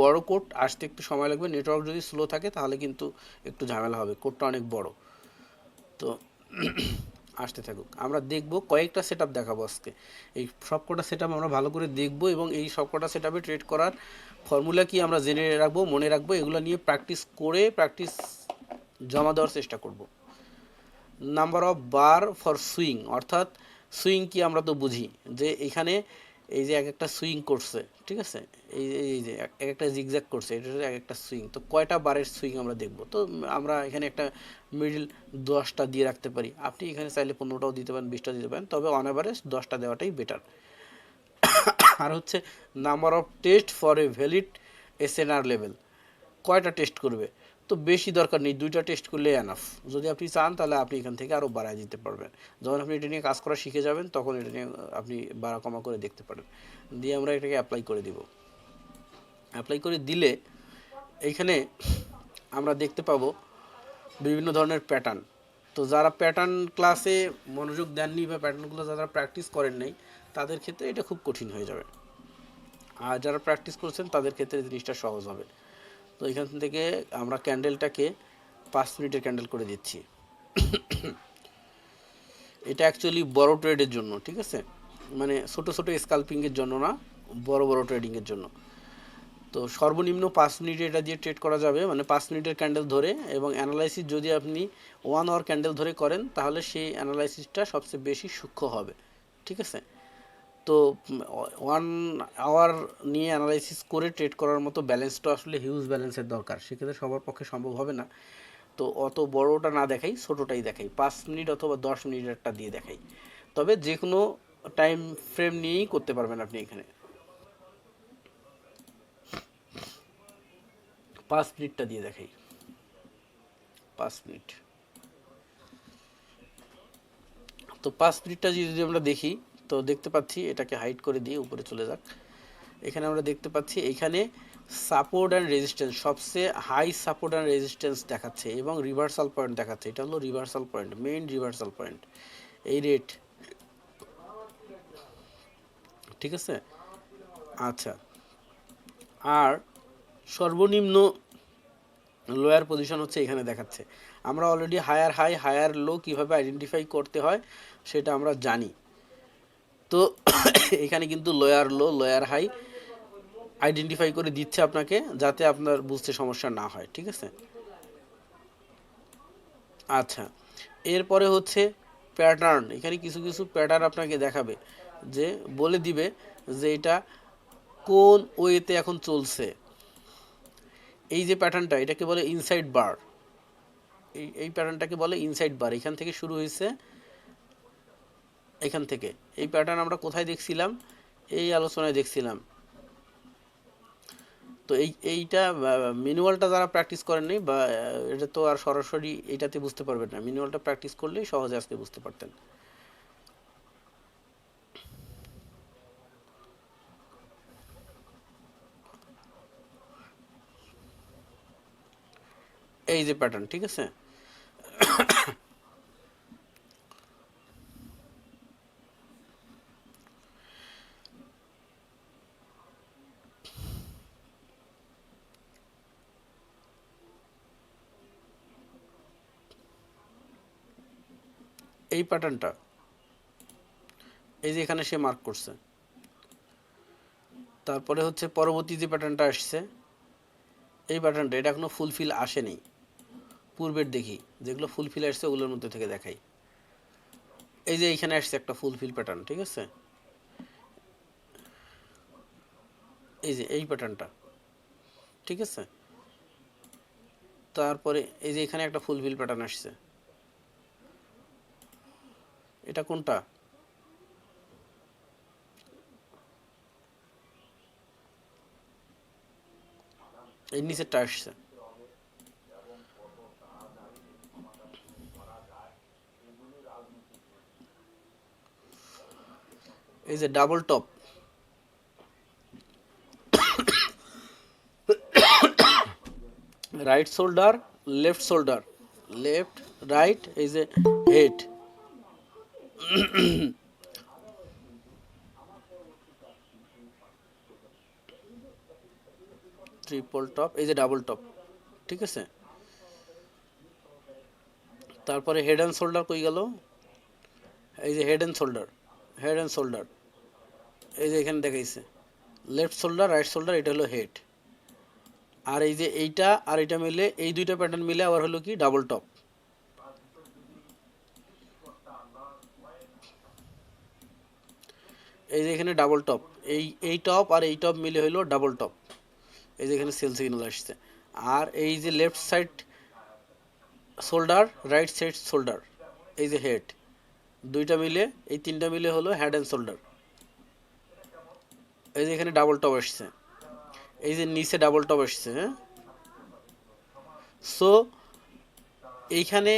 বড় কোড আসতে একটু সময় লাগবে। নেটওয়ার্ক যদি স্লো থাকে, তাহলে কিন্তু একটু ঝামেলা হবে। কোডটা অনেক বড়। তো আসতে থাকুক। আমরা দেখব, কয়েকটা সেট আপ দেখাবো আজকে। এই সবকটা সেট আপ আমরা ভালো করে দেখব এবং এই সবকটা সেট আপে ট্রেড করার ফর্মুলা কি আমরা জেনে রাখব, মনে রাখব, এগুলো নিয়ে প্র্যাকটিস করে প্র্যাকটিস জমা দেওয়ার চেষ্টা করব। Number of bar for swing অর্থাৎ সুইং কি আমরা তো বুঝি, যে এখানে এই যে এক একটা সুইং করছে, ঠিক আছে? এই যে এই যে, এক এক একটা জিগজ্যাগ করছে, এটা হচ্ছে এক একটা সুইং তো কয়টা বারের সুইং আমরা দেখব? তো আমরা এখানে একটা মিডিল দশটা দিয়ে রাখতে পারি। আপনি এখানে চাইলে পনেরোটাও দিতে পারেন, বিশটা দিতে পারেন, তবে অন অ্যাভারেজ দশটা দেওয়াটাই বেটার আর হচ্ছে number of test for a valid SNR level কয়টা টেস্ট করবে? তো বেশি দরকার নেই, দুইটা টেস্ট করলে এনাফ যদি আপনি চান, তাহলে আপনি এখান থেকে আরও বাড়ায় দিতে পারবেন। যখন আপনি এটা নিয়ে কাজ করা শিখে যাবেন, তখন এটা নিয়ে আপনি বাড়া কমা করে দেখতে পারবেন। দিয়ে আমরা এটাকে অ্যাপ্লাই করে দিব। অ্যাপ্লাই করে দিলে এইখানে আমরা দেখতে পাবো বিভিন্ন ধরনের প্যাটার্ন তো যারা প্যাটার্ন ক্লাসে মনোযোগ দেননি বা প্যাটার্নগুলো যারা প্র্যাকটিস করেন নাই, তাদের ক্ষেত্রে এটা খুব কঠিন হয়ে যাবে। আর যারা প্র্যাকটিস করছেন, তাদের ক্ষেত্রে জিনিসটা সহজ হবে। তো এখান থেকে আমরা ক্যান্ডেলটাকে পাঁচ মিনিটের ক্যান্ডেল করে দিচ্ছি। এটা অ্যাকচুয়ালি বড় ট্রেডের জন্য, ঠিক আছে? মানে ছোটো ছোটো স্কাল্পিংয়ের জন্য না, বড় বড় ট্রেডিংয়ের জন্য। তো সর্বনিম্ন পাঁচ মিনিট এটা দিয়ে ট্রেড করা যাবে মানে পাঁচ মিনিটের ক্যান্ডেল ধরে এবং অ্যানালাইসিস যদি আপনি ওয়ান আওয়ার ক্যান্ডেল ধরে করেন, তাহলে সেই অ্যানালাইসিসটা সবচেয়ে বেশি সূক্ষ্ম হবে, ঠিক আছে? তো ওয়ান আওয়ার নিয়ে অ্যানালাইসিস করে ট্রেড করার মতো ব্যালেন্সটা আসলে হিউজ ব্যালেন্সের দরকার। সেক্ষেত্রে সবার পক্ষে সম্ভব হবে না। তো অত বড়টা না দেখাই, ছোটোটাই দেখাই। পাঁচ মিনিট অথবা দশ মিনিটেরটা দিয়ে দেখাই। তবে যে কোনো টাইম ফ্রেম নিয়েই করতে পারবেন আপনি এখানে। পাঁচ মিনিটটা দিয়ে দেখাই। পাঁচ মিনিট। তো পাঁচ মিনিটটা যদি আমরা দেখি তো দেখতে পাচ্ছি এটাকে হাইড করে দিয়ে উপরে চলে যাক। এখানে আমরা দেখতে পাচ্ছি এখানে সাপোর্ট অ্যান্ড রেজিস্ট্যান্স সবচেয়ে হাই সাপোর্ট অ্যান্ড রেজিস্ট্যান্স দেখাচ্ছে এবং রিভার্সাল পয়েন্ট দেখাচ্ছে। এটা হলো reversal point main reversal point এই রেট ঠিক আছে? আচ্ছা। আর সর্বনিম্ন লোয়ার পজিশন হচ্ছে এখানে দেখাচ্ছে। আমরা already higher high higher low কীভাবে আইডেন্টিফাই করতে হয় সেটা আমরা জানি। তো এখানে কিন্তু lower low lower high identify করে দিচ্ছে আপনাকে যাতে আপনার বুঝতে সমস্যা না হয়, ঠিক আছে? আচ্ছা এরপরে হচ্ছে প্যাটার্ন এখানে কিছু কিছু প্যাটার্ন আপনাকে দেখাবে যে বলে দিবে যে এটা কোন ওয়েতে এখন চলছে। এই যে প্যাটার্নটা এটাকে বলে ইনসাইড বার এই এই প্যাটার্নটাকে বলে ইনসাইড বার এখান থেকে শুরু হয়েছে এখান থেকে। এই প্যাটার্ন আমরা কোথায় দেখছিলাম? এই আলোচনায় দেখছিলাম। তো এই, এইটা ম্যানুয়ালটা যারা প্র্যাকটিস করেননি বা এটা তো আর সরাসরি এইটাতে বুঝতে পারবেন না। ম্যানুয়ালটা প্র্যাকটিস করলেই সহজে আজকে বুঝতে পারতেন। এই যে প্যাটার্ন ঠিক আছে? এই প্যাটার্নটা এই যে এখানে সে মার্ক করছে। তারপরে হচ্ছে পরবর্তী যে প্যাটার্নটা আসছে, এই প্যাটার্নটা এটা এখনও ফুলফিল আসেনি। পূর্বের দেখি, যেগুলো ফুলফিল আসছে, ওগুলোর মধ্যে থেকে দেখাই। এই যে এইখানে আসছে একটা ফুলফিল প্যাটার্ন ঠিক আছে? এই যে এই প্যাটার্নটা ঠিক আছে? তারপরে এই যে এখানে একটা ফুলফিল প্যাটার্ন আসছে। এটা কোনটা? এই নিচেরটা আসছে। এই যে double top right shoulder left shoulder left right এই যে হেড ট্রিপল টপ এই যে ডাবল টপ ঠিক আছে? তারপরে হেড অ্যান্ড শোল্ডার কই গেল? এই যে head and shoulder head and shoulder এই যে এখানে দেখাইছে। লেফট শোল্ডার রাইট শোল্ডার এটা হলো হেড আর এই যে এইটা আর এটা মিলে, এই দুইটা প্যাটার্ন মিলে আবার হলো কি ডাবল টপ এই যে এখানে ডাবল টপ এই এই টপ আর এই টপ মিলে হলো ডাবল টপ এই যে এখানে সেল সিগন্যাল আসছে। আর এই যে left side shoulder right side shoulder এই যে হেড দুইটা মিলে, এই তিনটা মিলে হলো হেড অ্যান্ড শোল্ডার এই যে এখানে ডাবল টপ আসছে। এই যে নিচে ডাবল টপ আসছে। হ্যাঁ সো এইখানে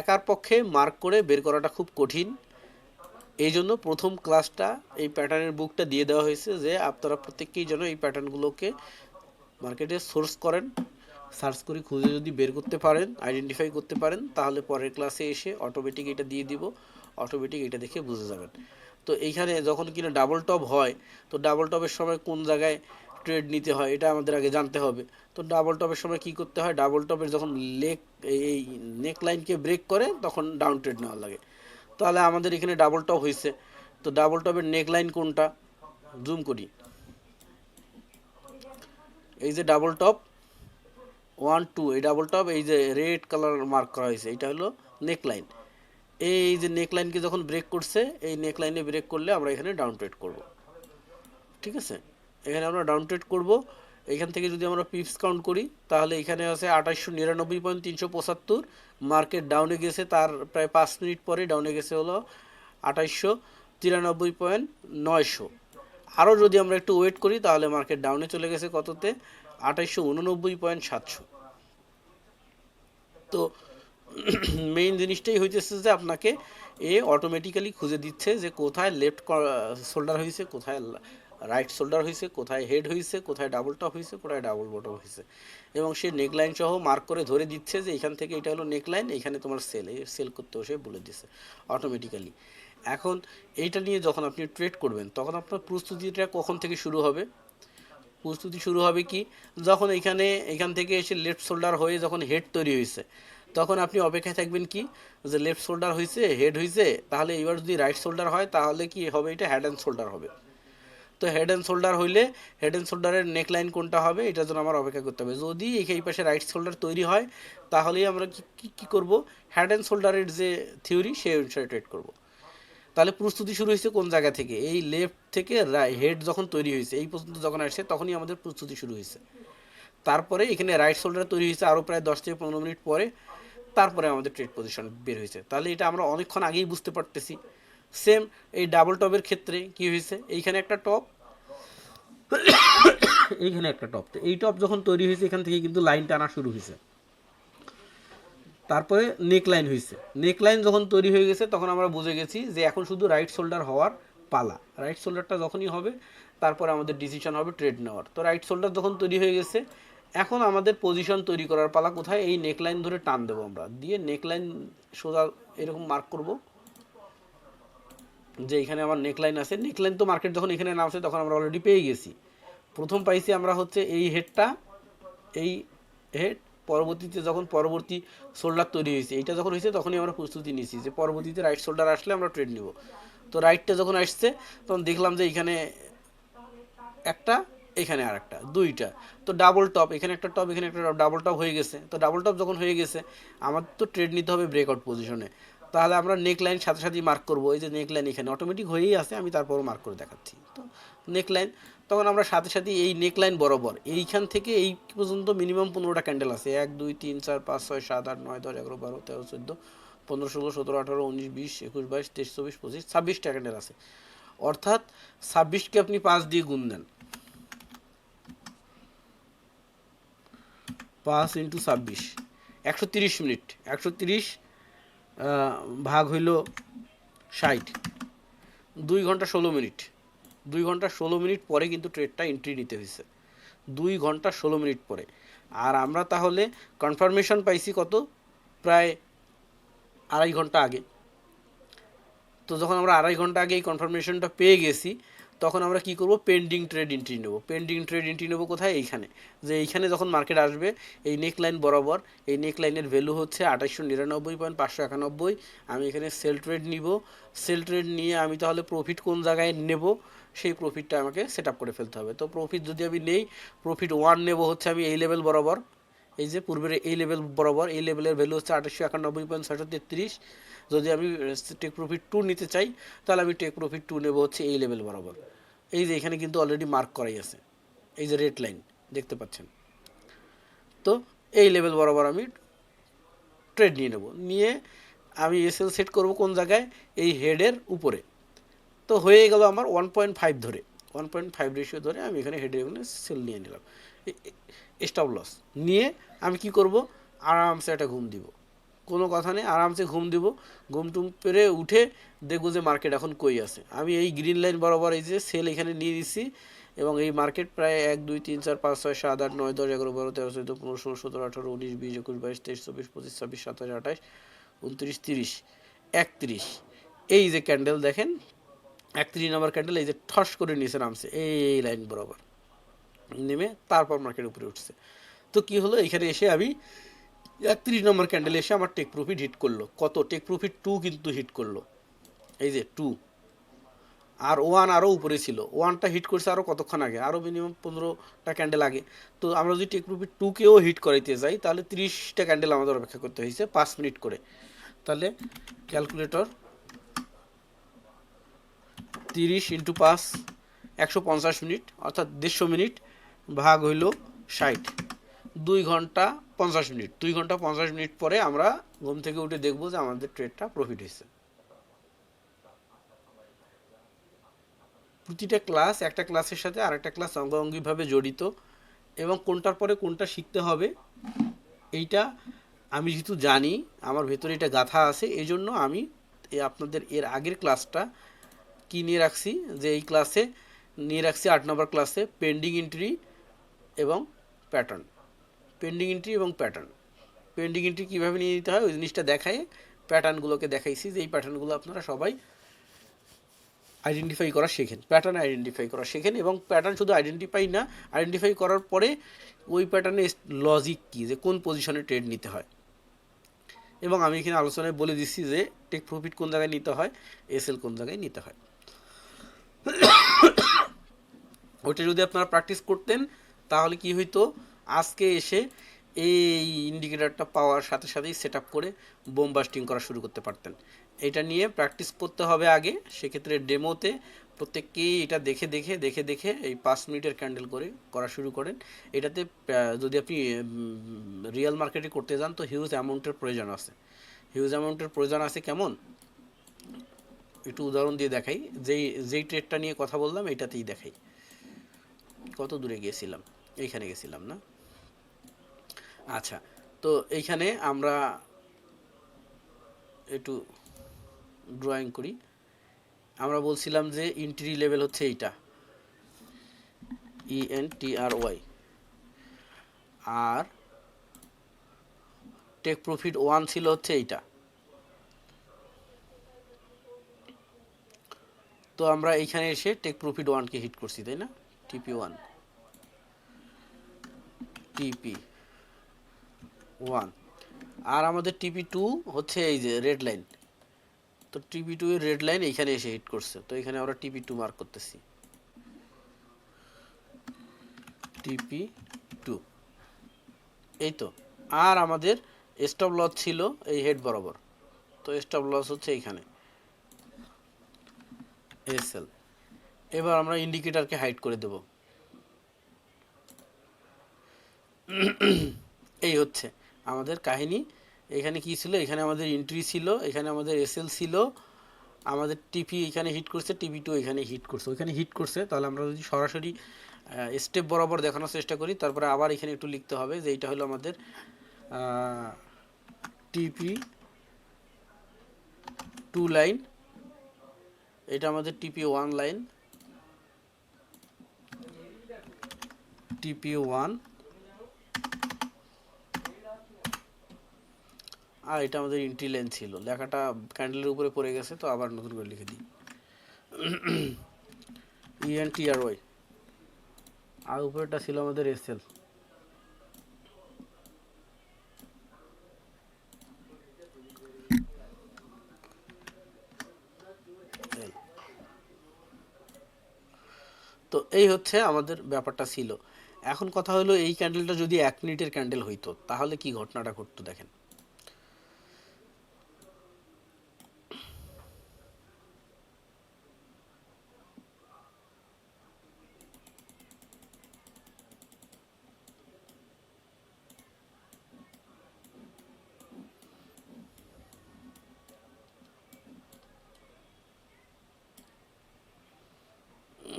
একার পক্ষে মার্ক করে বের করাটা খুব কঠিন। এই জন্য প্রথম ক্লাসটা এই প্যাটার্নের বুকটা দিয়ে দেওয়া হয়েছে যে আপনারা প্রত্যেককেই যেন এই প্যাটার্নগুলোকে মার্কেটে সোর্স করেন, সার্চ করে খুঁজে যদি বের করতে পারেন, আইডেন্টিফাই করতে পারেন, তাহলে পরের ক্লাসে এসে অটোমেটিক এটা দিয়ে দিব, অটোমেটিক এটা দেখে বুঝে যাবেন। তো এইখানে যখন কিনা ডাবল টপ হয়, তো ডাবল টপের সময় কোন জায়গায় ট্রেড নিতে হয় এটা আমাদের আগে জানতে হবে। তো ডাবল টপের সময় কি করতে হয়? ডাবল টপের যখন লেক এই নেক লাইনকে ব্রেক করে, তখন ডাউন ট্রেড নেওয়া লাগে। তাহলে আমাদের এখানে ডাবল টপ হয়েছে তো ডাবল টপের নেক লাইন কোনটা? জুম করি। এই যে ডাবল টপ ওয়ান টু এই ডাবল টপ এই যে রেড কালার মার্ক করা হয়েছে এটা হলো নেক লাইন এই যে নেক লাইনকে যখন ব্রেক করছে, এই নেক লাইনে ব্রেক করলে আমরা এখানে ডাউন ট্রেড করব। ঠিক আছে? এখানে আমরা ডাউন ট্রেড করব। এখান থেকে যদি আমরা পিপস কাউন্ট করি, তাহলে এখানে আছে আঠাশশো নিরানব্বই পয়েন্ট তিনশো পঁচাত্তর। মার্কেট ডাউনে গেছে, তার প্রায় পাঁচ মিনিট পরে ডাউনে গেছে হলো আঠাইশশো তিরানব্বই পয়েন্ট নয়শো। আরও যদি আমরা একটু ওয়েট করি, তাহলে মার্কেট ডাউনে চলে গেছে কততে? আঠাইশশো উননব্বই পয়েন্ট সাতশো। তো মেইন জিনিসটাই হইতেছে যে আপনাকে এ অটোমেটিক্যালি খুঁজে দিচ্ছে যে কোথায় লেফট শোল্ডার হয়েছে কোথায় রাইট শোল্ডার হয়েছে কোথায় হেড হয়েছে কোথায় ডাবল টপ হয়েছে কোথায় ডাবল বটম হয়েছে এবং সে নেকলাইন সহ মার্ক করে ধরে দিচ্ছে যে এখান থেকে এটা হলো নেকলাইন এখানে তোমার সেল এই সেল করতেও সে বলে দিচ্ছে অটোমেটিক্যালি এখন এইটা নিয়ে যখন আপনি ট্রেড করবেন, তখন আপনার প্রস্তুতিটা কখন থেকে শুরু হবে? প্রস্তুতি শুরু হবে কি? যখন এখানে, এখান থেকে এসে লেফট শোল্ডার হয়ে যখন হেড তৈরি হয়েছে তখন আপনি অপেক্ষায় থাকবেন কি? যে লেফট শোল্ডার হয়েছে হেড হয়েছে তাহলে এবার যদি রাইট শোল্ডার হয়, তাহলে কি হবে? এটা হেড অ্যান্ড শোল্ডার হবে। তো হেড অ্যান্ড শোল্ডার হইলে হেড অ্যান্ড শোল্ডারের নেকলাইন কোনটা হবে? এটার জন্য আমার অপেক্ষা করতে হবে। যদি এই পাশে রাইট শোল্ডার তৈরি হয়, তাহলেই আমরা কি, কী করব? হেড অ্যান্ড শোল্ডারের যে থিওরি সেই অনুসারে ট্রেড করব। তাহলে প্রস্তুতি শুরু হয়েছে কোন জায়গা থেকে? এই লেফট থেকে হেড যখন তৈরি হয়েছে, এই পর্যন্ত যখন আসছে, তখনই আমাদের প্রস্তুতি শুরু হয়েছে। তারপরে এখানে রাইট শোল্ডার তৈরি হয়েছে আরও প্রায় দশ থেকে পনেরো মিনিট পরে, তারপরে আমাদের ট্রেড পজিশন বের হয়েছে। তাহলে এটা আমরা অনেকক্ষণ আগেই বুঝতে পারতেছি। সেম এই ডাবল টপের ক্ষেত্রে কি হয়েছে? এইখানে একটা টপ এইখানে একটা টপ এই টপ যখন তৈরি হয়েছে, এখান থেকে কিন্তু লাইন টানা শুরু হয়েছে। তারপরে নেক লাইন হয়েছে। নেক লাইন যখন তৈরি হয়ে গেছে, তখন আমরা বুঝে গেছি যে এখন শুধু রাইট শোল্ডার হওয়ার পালা। রাইট শোল্ডারটা যখনই হবে, তারপরে আমাদের ডিসিশন হবে ট্রেড নেওয়ার। তো রাইট শোল্ডার যখন তৈরি হয়ে গেছে, এখন আমাদের পজিশন তৈরি করার পালা কোথায়? এই নেক লাইন ধরে টান দেবো আমরা। দিয়ে নেক লাইন সোজা এরকম মার্ক করব। যে এখানে আমার নেকলাইন আছে নেকলাইন তো মার্কেট যখন এখানে নামছে তখন আমরা অলরেডি পেয়ে গেছি। প্রথম পাইছি আমরা হচ্ছে এই হেডটা এই হেড পরবর্তীতে যখন পরবর্তী শোল্ডার তৈরি হয়েছে এটা যখন হয়েছে তখনই আমরা প্রস্তুতি নিয়েছি যে পরবর্তীতে রাইট শোল্ডার আসলে আমরা ট্রেড নিব। তো রাইটটা যখন আসছে, তখন দেখলাম যে এখানে একটা, এখানে আর একটা দুইটা। তো ডাবল টপ এখানে একটা টপ এখানে একটা ডাবল টপ হয়ে গেছে। তো ডাবল টপ যখন হয়ে গেছে আমার তো ট্রেড নিতে হবে ব্রেকআউট পজিশনে তাহলে আমরা নেক লাইন সাথে সাথেই মার্ক করব। এই যে নেক লাইন এখানে অটোমেটিক হয়েই আছে, আমি তারপরও মার্ক করে দেখাচ্ছি। তো নেক লাইন তখন আমরা সাথে সাথে এই নেক লাইন বরাবর, এইখান থেকে এই পর্যন্ত মিনিমাম পনেরোটা ক্যান্ডেল আছে। এক, দুই, তিন, চার, পাঁচ, ছয়, সাত, আট, নয়, দশ, এগারো, বারো, তেরো, চোদ্দ, পনেরো, ষোলো, সতেরো, আঠারো, উনিশ, বিশ, একুশ, বাইশ, তেইশ, চব্বিশ, পঁচিশ, ছাব্বিশটা ক্যান্ডেল আছে। অর্থাৎ ছাব্বিশকে আপনি পাঁচ দিয়ে গুণ দেন। পাঁচ ইন্টু ছাব্বিশ, একশো তিরিশ মিনিট, একশো তিরিশ ভাগ হইল ষাট। দুই ঘণ্টা ষোলো মিনিট। দুই ঘণ্টা ষোলো মিনিট পরে কিন্তু ট্রেডটা এন্ট্রি নিতে হয়েছে দুই ঘণ্টা ষোলো মিনিট পরে। আর আমরা তাহলে কনফার্মেশন পাইছি কত? প্রায় আড়াই ঘণ্টা আগে। তো যখন আমরা আড়াই ঘণ্টা আগে এই কনফার্মেশনটা পেয়ে গেছি তখন আমরা কি করব? পেন্ডিং ট্রেড এন্ট্রি নেব। পেন্ডিং ট্রেড এন্ট্রি নেব কোথায়? এইখানে। যে এইখানে যখন মার্কেট আসবে, এই নেক লাইন বরাবর, এই নেক লাইনের ভ্যালু হচ্ছে আঠাশশো নিরানব্বই পয়েন্ট পাঁচশো একানব্বই। আমি এখানে সেল ট্রেড নিব। সেল ট্রেড নিয়ে আমি তাহলে প্রফিট কোন জায়গায় নেব? সেই প্রফিটটা আমাকে সেট আপ করে ফেলতে হবে। তো প্রফিট যদি আমি নেই প্রফিট ওয়ান নেব হচ্ছে আমি এই লেভেল বরাবর। এই যে পূর্বের এই লেভেল বরাবর, এই লেভেলের ভ্যালু হচ্ছে আঠাশশো একানব্বই পয়েন্ট ছয়শো তেত্রিশ। যদি আমি টেক প্রফিট টু নিতে চাই, তাহলে আমি টেক প্রফিট টু নেব হচ্ছে এই লেভেল বরাবর। এই যে এখানে কিন্তু অলরেডি মার্ক করাই আছে। এই যে রেড লাইন দেখতে পাচ্ছেন? তো এই লেভেল বরাবর আমি ট্রেড নিয়ে নেব। নিয়ে আমি এসএল সেট করব কোন জায়গায়? এই হেডের উপরে। তো হয়ে গেল আমার ওয়ান পয়েন্ট ফাইভ ধরে। ওয়ান পয়েন্ট ফাইভ রেশিও ধরে আমি এখানে হেডের সেল নিয়ে নিলাম। স্টপ লস নিয়ে আমি কি করব? আরামসে একটা ঘুম দিব। কোনো কথা নেই, আরামসে ঘুম দিব। ঘুম টুম পেরে উঠে দেখব যে মার্কেট এখন কই আছে। আমি এই গ্রিন লাইন বরাবর এই যে সেল এখানে নিয়ে দিচ্ছি এবং এই মার্কেট প্রায় এক, দুই, তিন, চার, পাঁচ, ছয়, সাত, আট, নয়, দশ, এগারো, বারো, তেরো, চোদ্দ, পনেরো, ষোলো, সতেরো, আঠারো, উনিশ, বিশ, একুশ, বাইশ, তেইশ, চব্বিশ, পঁচিশ, ছাব্বিশ, সাতাশ, আঠাশ, উনত্রিশ, তিরিশ, একত্রিশ। এই যে ক্যান্ডেল দেখেন, একত্রিশ নম্বর ক্যান্ডেল এই যে ঠস করে নিচে নামছে এই লাইন বরাবর। নেমে তারপর মার্কেট উপরে উঠছে। তো কি হলো? এখানে এসে আমি একত্রিশ নম্বর ক্যান্ডেল এসে আমার টেক প্রফিট হিট করল। কত? টেক প্রফিট টু কিন্তু হিট করল। এই যে টু আর ওয়ান আরও উপরে ছিল। ওয়ানটা হিট করছে আরও কতক্ষণ আগে? আরও মিনিমাম পনেরোটা ক্যান্ডেল আগে। তো আমরা যদি টেক প্রফিট টুকেও হিট করাইতে যাই, তাহলে তিরিশটা ক্যান্ডেল আমাদের অপেক্ষা করতে হয়েছে পাঁচ মিনিট করে। তাহলে ক্যালকুলেটর তিরিশ ইন্টু পাঁচ, একশো পঞ্চাশ মিনিট, অর্থাৎ দেড়শো মিনিট ভাগ হইল ষাট। দুই ঘণ্টা পঞ্চাশ মিনিট। দুই ঘণ্টা পঞ্চাশ মিনিট পরে আমরা ঘুম থেকে উঠে দেখব যে আমাদের ট্রেডটা প্রফিট হয়েছে। প্রতিটা ক্লাস একটা ক্লাসের সাথে আরেকটা ক্লাস অঙ্গাঙ্গিভাবে জড়িত এবং কোনটার পরে কোনটা শিখতে হবে, এইটা আমি যেহেতু জানি, আমার ভেতরে এটা গাথা আছে এই জন্য আমি আপনাদের এর আগের ক্লাসটা কি নিয়ে রাখছি, যে এই ক্লাসে নিয়ে রাখছি আট নম্বর ক্লাসে পেন্ডিং এন্ট্রি এবং প্যাটার্ন পেন্ডিং এন্ট্রি এবং প্যাটার্ন পেন্ডিং এন্ট্রি কীভাবে নিয়ে নিতে হয়? ওই জিনিসটা দেখায় প্যাটার্নগুলোকে দেখাইছি, যে এই প্যাটার্নগুলো আপনারা সবাই আইডেন্টিফাই করা শেখেন। প্যাটার্ন আইডেন্টিফাই করা শেখেন এবং প্যাটার্ন শুধু আইডেন্টিফাই না আইডেন্টিফাই করার পরে ওই প্যাটার্নের লজিক কী, যে কোন পজিশনে ট্রেড নিতে হয়। এবং আমি এখানে আলোচনায় বলে দিচ্ছি যে টেক প্রফিট কোন জায়গায় নিতে হয় এসএল কোন জায়গায় নিতে হয়। ওইটা যদি আপনারা প্র্যাকটিস করতেন তাহলে কি হইতো? আজকে এসে এই ইন্ডিকেটারটা পাওয়ার সাথে সাথেই সেট করে বোম বাস্টিং করা শুরু করতে পারতেন। এটা নিয়ে প্র্যাকটিস করতে হবে আগে। সেক্ষেত্রে ডেমোতে প্রত্যেককেই এটা দেখে দেখে দেখে দেখে এই পাঁচ মিনিটের ক্যান্ডেল করে করা শুরু করেন। এটাতে যদি আপনি রিয়েল মার্কেটে করতে যান তো হিউজ অ্যামাউন্টের প্রয়োজন আছে। হিউজ অ্যামাউন্টের প্রয়োজন আছে কেমন? একটু উদাহরণ দিয়ে দেখাই। যেই যেই ট্রেডটা নিয়ে কথা বললাম, এটাতেই দেখাই। কত দূরে গিয়েছিলাম? এইখানে গেছিলাম না? আচ্ছা তো এইখানে আমরা একটু ড্রয়িং করি। আমরা বলছিলাম যে ইন্ট্রি লেভেল হচ্ছে এইটা। E N T R Y আর টেক প্রফিট ওয়ান ছিল হচ্ছে এইটা। তো আমরা এইখানে এসে টেক প্রফিট ওয়ানকে হিট করছি, তাই না? টিপি ওয়ান টিপি ওয়ান আর আমাদের টিপি টু হচ্ছে এই যে রেড লাইন তো টিপি টু এর রেড লাইন এইখানে এসে হিট করছে। তো এখানে আমরা টিপি টু মার্ক করতেছি। টিপি টু এই তো। আর আমাদের স্টপ লস ছিল এই হেড বরাবর। তো স্টপ লস হচ্ছে এইখানে এসএল এবার আমরা ইন্ডিকেটরকে হাইড করে দেব। এই হচ্ছে। আমাদের কাহিনী, এখানে কি ছিল? এখানে আমাদের এন্ট্রি ছিল, এখানে আমাদের এসএল ছিল, আমাদের টিপি এখানে হিট করছে টিপি টু এখানে হিট করছে। ওইখানে হিট করছে, তাহলে আমরা যদি সরাসরি স্টেপ বরাবর দেখানোর চেষ্টা করি, তারপরে আবার এখানে একটু লিখতে হবে যে এইটা হলো আমাদের টিপি টু লাইন এটা আমাদের TP one line TP one আর এটা আমাদের ইন্ট্রি লাইন ছিল। লেখাটা ক্যান্ডেলের উপরে পড়ে গেছে, তো আবার নতুন করে লিখে দিই। ইএন টি আর ওয়াই আর উপরেটা ছিল আমাদের এসএল তো এই হচ্ছে আমাদের ব্যাপারটা ছিল। এখন কথা হলো, এই ক্যান্ডেলটা যদি এক মিনিটের ক্যান্ডেল হইতো, তাহলে কি ঘটনাটা ঘটতো দেখেন?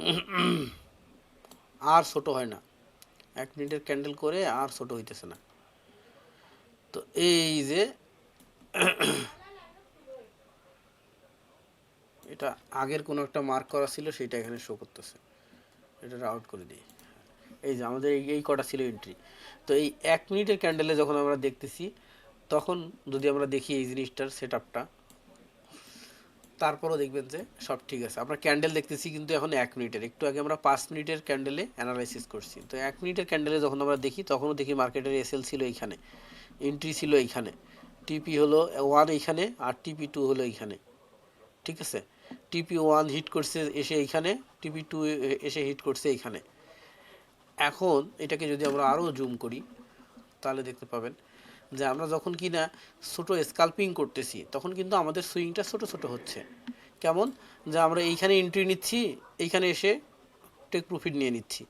আর ছোট হয় না। এক মিনিটের ক্যান্ডেল করে আর ছোট হইতেছে না। তো এই যে এটা আগের কোনো একটা মার্ক করা ছিল, সেটা এখানে শো করতেছে। এটা আউট করে দিই। এই যে আমাদের এই কটা ছিল এন্ট্রি তো এই এক মিনিটের ক্যান্ডেলে যখন আমরা দেখতেছি, তখন যদি আমরা দেখি এই জিনিসটার সেট আপটা তারপরও দেখবেন যে সব ঠিক আছে। আমরা ক্যান্ডেল দেখতেছি কিন্তু এখন এক মিনিটের। একটু আগে আমরা পাঁচ মিনিটের ক্যান্ডেলে অ্যানালাইসিস করছি। তো এক মিনিটের ক্যান্ডেলে যখন আমরা দেখি, তখনও দেখি মার্কেটের এসএল ছিল এইখানে। এন্ট্রি ছিল এইখানে। টিপি হলো ওয়ান এইখানে আর টিপি টু হলো এইখানে। ঠিক আছে? টিপি ওয়ান হিট করছে এসে এইখানে টিপি টু এসে হিট করছে এইখানে। এখন এটাকে যদি আমরা আরও জুম করি, তাহলে দেখতে পাবেন যে আমরা যখন কি না ছোটো স্কাল্পিং করতেছি, তখন কিন্তু আমাদের সুইংটা ছোট ছোট হচ্ছে। কেমন? যে আমরা এইখানে এন্ট্রি নিচ্ছি, এইখানে এসে টেক প্রফিট নিয়ে নিচ্ছি।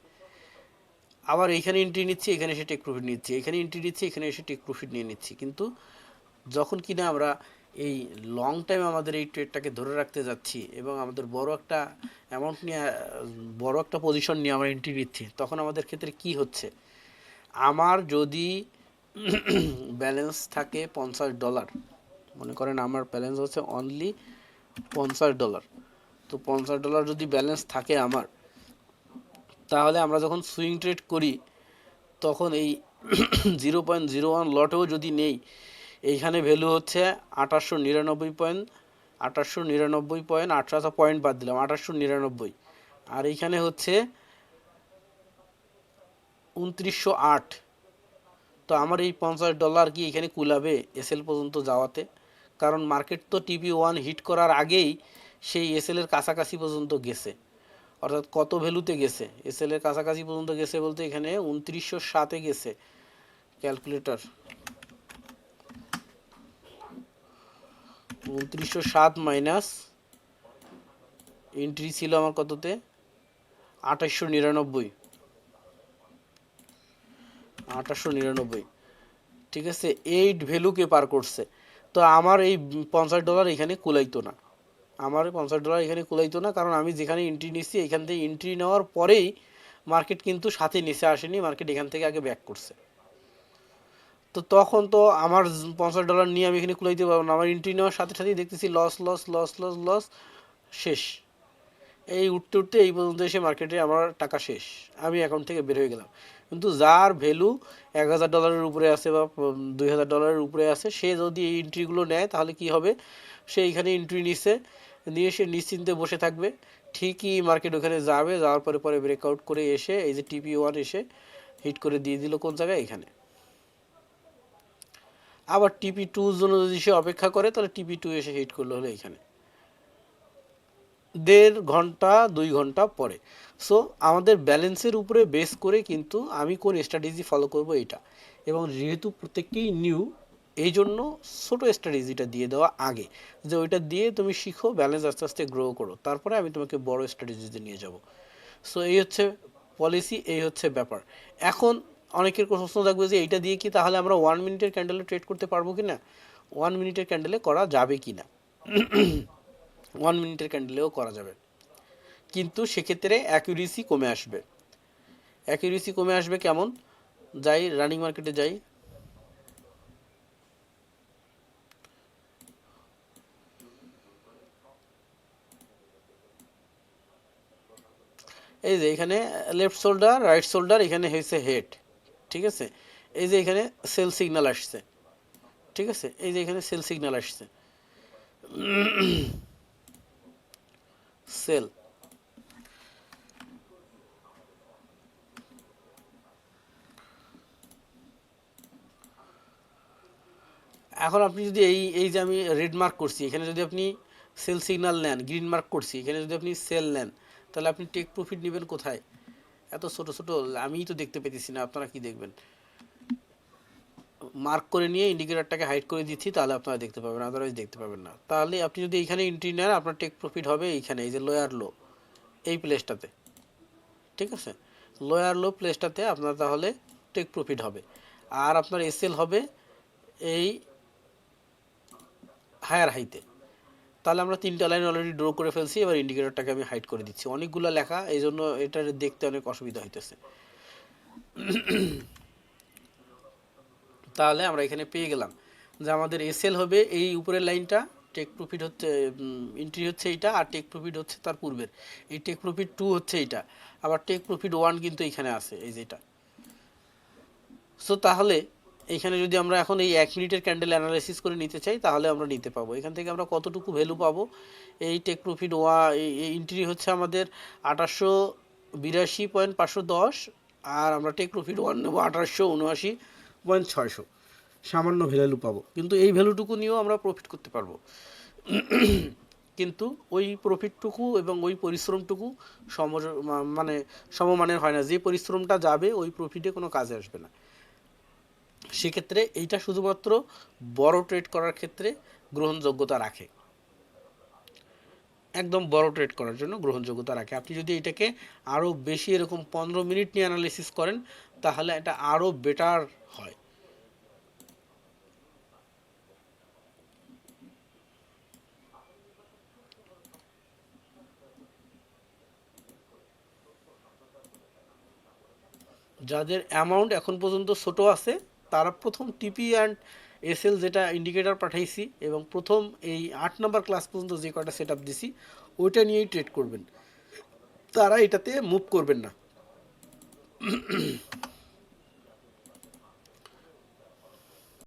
আবার এইখানে এন্ট্রি নিচ্ছি, এখানে এসে টেক প্রফিট নিচ্ছি। এখানে এন্ট্রি নিচ্ছি, এখানে এসে টেক প্রফিট নিয়ে নিচ্ছি। কিন্তু যখন কিনা আমরা এই লং টাইম আমাদের এই ট্রেডটাকে ধরে রাখতে যাচ্ছি এবং আমাদের বড় একটা অ্যামাউন্ট নিয়ে, বড় একটা পজিশন নিয়ে আমরা এন্ট্রি নিচ্ছি, তখন আমাদের ক্ষেত্রে কি হচ্ছে? আমার যদি ব্যালেন্স থাকে পঞ্চাশ ডলার। মনে করেন আমার ব্যালেন্স হচ্ছে অনলি পঞ্চাশ ডলার। তো পঞ্চাশ ডলার যদি ব্যালেন্স থাকে আমার, তাহলে আমরা যখন সুইং ট্রেড করি, তখন এই জিরো পয়েন্ট জিরো ওয়ান লটেও যদি নেই, এইখানে ভ্যালু হচ্ছে আঠাশশো নিরানব্বই পয়েন্ট আঠাশশো নিরানব্বই পয়েন্ট, আঠারোশো পয়েন্ট বাদ দিলাম আঠাশশো নিরানব্বই। আর এইখানে হচ্ছে উনত্রিশশো আট। তো আমার এই পঞ্চাশ ডলার কি এখানে কুলাবে এসএল পর্যন্ত যাওয়াতে? কারণ মার্কেট তো টিপি ওয়ান হিট করার আগেই সেই এসএলের কাছাকাছি পর্যন্ত গেছে। অর্থাৎ কত ভ্যালুতে গেছে? এসএলের কাছাকাছি পর্যন্ত গেছে বলতে এখানে উনত্রিশশো সাতে গেছে ক্যালকুলেটর উনত্রিশশো সাত মাইনাস এন্ট্রি ছিল আমার কততে? আঠাশশো নিরানব্বই। আঠাশশো নিরানব্বই। ঠিক আছে? এইট ভ্যালুকে পার করছে। তো আমার এই পঞ্চাশ ডলার এখানে কুলাইতো না। আমার পঞ্চাশ ডলার এখানে কুলাইতো না, কারণ আমি যেখানে এন্ট্রি নিচ্ছি এখান থেকে এন্ট্রি নেওয়ার পরেই মার্কেট কিন্তু সাথে নিচে আসেনি মার্কেট এখান থেকে আগে ব্যাক করছে। তো তখন তো আমার পঞ্চাশ ডলার নিয়ে আমি এখানে কুলাইতে পারব না। আমার এন্ট্রি নেওয়ার সাথে সাথেই দেখতেছি loss loss loss loss loss শেষ। এই উঠতে উঠতে এই পর্যন্ত এসে মার্কেটে আমার টাকা শেষ। আমি অ্যাকাউন্ট থেকে বের হয়ে গেলাম। কিন্তু যার ভ্যালু এক হাজার ডলারের উপরে আছে বা দুই হাজার ডলারের উপরে আছে, সে যদি এই এন্ট্রিগুলো নেয়, তাহলে কি হবে? সে এইখানে এন্ট্রি নিচ্ছে নিয়ে সে নিশ্চিন্তে বসে থাকবে। ঠিকই মার্কেট ওখানে যাবে, যাওয়ার পরে পরে ব্রেকআউট করে এসে, এই যে টিপি ওয়ান এসে হিট করে দিয়ে দিল কোন জায়গায়? এখানে। আবার টিপি টুর জন্য যদি সে অপেক্ষা করে, তাহলে টিপি টু এসে হিট করলে হলো এখানে। দেড় ঘণ্টা, দুই ঘণ্টা পরে। সো আমাদের ব্যালেন্সের উপরে বেস করে কিন্তু আমি কোন স্ট্র্যাটেজি ফলো করব এটা। এবং যেহেতু প্রত্যেককেই নিউ এই জন্য ছোটো স্ট্র্যাটেজিটা দিয়ে দেওয়া আগে। যে ওইটা দিয়ে তুমি শিখো ব্যালেন্স আস্তে আস্তে গ্রো করো। তারপরে আমি তোমাকে বড় স্ট্র্যাটেজিতে নিয়ে যাব। সো এই হচ্ছে পলিসি এই হচ্ছে ব্যাপার। এখন অনেকের প্রশ্ন থাকবে যে এইটা দিয়ে কি তাহলে আমরা ওয়ান মিনিটের ক্যান্ডেলে ট্রেড করতে পারব কি না ওয়ান মিনিটের ক্যান্ডেলে করা যাবে কি না ওয়ান মিনিটের ক্যান্ডেলেও করা যাবে। কিন্তু সেক্ষেত্রে অ্যাকুরেসি কমে আসবে। অ্যাকুরেসি কমে আসবে কেমন? যাই রানিং মার্কেটে যাই। এই যে এখানে লেফট শোল্ডার রাইট শোল্ডার এখানে হয়েছে হেড ঠিক আছে? এই যে এখানে সেল সিগন্যাল আসছে, ঠিক আছে? এই যে এখানে সেল সিগন্যাল আসছে। সেল। এখন আপনি যদি এই এই যে আমি রেড মার্ক করছি, এখানে যদি আপনি সেল সিগনাল নেন গ্রিন মার্ক করছি, এখানে যদি আপনি সেল নেন, তাহলে আপনি টেক প্রফিট নেবেন কোথায়? এত ছোট ছোট আমিই তো দেখতে পেতেছি না, আপনারা কি দেখবেন? মার্ক করে নিয়ে ইন্ডিকেটরটাকে হাইড করে দিচ্ছি, তাহলে আপনারা দেখতে পাবেন আদারওয়াইজ দেখতে পাবেন না। তাহলে আপনি যদি এইখানে এন্ট্রি নেন, আপনার টেক প্রফিট হবে এইখানে, এই যে লোয়ার লো এই প্লেসটাতে ঠিক আছে? লোয়ার লো প্লেসটাতে আপনার তাহলে টেক প্রফিট হবে। আর আপনার এসএল হবে এই হায়ার হাইতে তাহলে আমরা তিনটা লাইন অলরেডি ড্র করে ফেলছি, এবার ইন্ডিকেটরটাকে আমি হাইড করে দিচ্ছি। অনেকগুলো লেখা এই জন্য এটা দেখতে অনেক অসুবিধা হইতেছে। তাহলে আমরা এখানে পেয়ে গেলাম। যে আমাদের এসএল হবে এই উপরের লাইনটা টেক প্রফিট হচ্ছে এন্ট্রি হচ্ছে এইটা আর টেক প্রফিট হচ্ছে তার পূর্বের। এই টেক প্রফিট টু হচ্ছে এইটা। আবার টেক প্রফিট ওয়ান কিন্তু এখানে আছে, এই যেটা সো তাহলে এখানে যদি আমরা এখন এই এক মিনিটের ক্যান্ডেল অ্যানালাইসিস করে নিতে চাই, তাহলে আমরা নিতে পাবো। এখান থেকে আমরা কতটুকু ভ্যালু পাবো? এই টেক প্রফিট ওয়া এই এন্ট্রি হচ্ছে আমাদের আঠাশশো বিরাশি পয়েন্ট পাঁচশো দশ, আর আমরা টেক প্রফিট ওয়ান নেব আঠাশশো উনআশি। পয়েন্ট ছয়শো। সামান্য ভ্যালু পাবো। কিন্তু এই ভ্যালুটুকু নিয়েও আমরা প্রফিট করতে পারব। কিন্তু ওই প্রফিটটুকু এবং ওই পরিশ্রমটুকু সম মানে সমমানের হয় না। যে পরিশ্রমটা যাবে, ওই প্রফিটে কোনো কাজে আসবে না। সেক্ষেত্রে এইটা শুধুমাত্র বড় ট্রেড করার ক্ষেত্রে গ্রহণযোগ্যতা রাখে। একদম বড় ট্রেড করার জন্য গ্রহণযোগ্যতা রাখে। আপনি যদি এটাকে আরও বেশি এরকম পনেরো মিনিট নিয়ে অ্যানালিসিস করেন, তাহলে এটা আরও বেটার হয়। যাদের অ্যামাউন্ট এখন পর্যন্ত ছোট আছে, তারা প্রথম টিপি অ্যান্ড এসএল যেটা ইন্ডিকেটার পাঠাইছি এবং প্রথম এই আট নাম্বার ক্লাস পর্যন্ত যে কটা সেট আপ দিছি, ওইটা নিয়েই ট্রেড করবেন। তারা এটাতে মুভ করবেন না।